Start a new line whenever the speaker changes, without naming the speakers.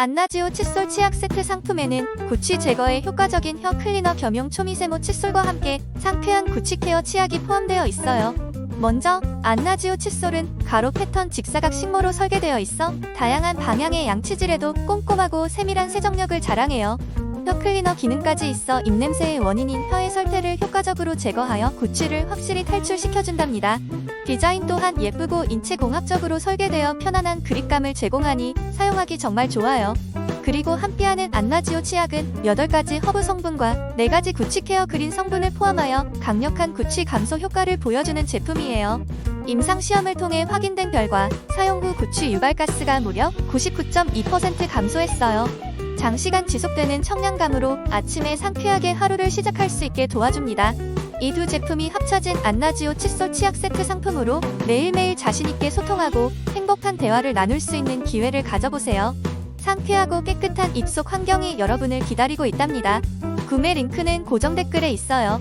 안나지오 칫솔 치약 세트 상품에는 구취 제거에 효과적인 혀 클리너 겸용 초미세모 칫솔과 함께 상쾌한 구취 케어 치약이 포함되어 있어요. 먼저 안나지오 칫솔은 가로 패턴 직사각 식모로 설계되어 있어 다양한 방향의 양치질에도 꼼꼼하고 세밀한 세정력을 자랑해요. 혀 클리너 기능까지 있어 입냄새의 원인인 혀의 설태를 효과적으로 제거하여 구취를 확실히 탈출시켜준답니다. 디자인 또한 예쁘고 인체공학적으로 설계되어 편안한 그립감을 제공하니 사용하기 정말 좋아요. 그리고 함께하는 안나지오 치약은 8가지 허브 성분과 4가지 구취 케어 그린 성분을 포함하여 강력한 구취 감소 효과를 보여주는 제품이에요. 임상 시험을 통해 확인된 결과 사용 후 구취 유발가스가 무려 99.2% 감소했어요. 장시간 지속되는 청량감으로 아침에 상쾌하게 하루를 시작할 수 있게 도와줍니다. 이 두 제품이 합쳐진 안나지오 칫솔 치약 세트 상품으로 매일매일 자신있게 소통하고 행복한 대화를 나눌 수 있는 기회를 가져보세요. 상쾌하고 깨끗한 입속 환경이 여러분을 기다리고 있답니다. 구매 링크는 고정 댓글에 있어요.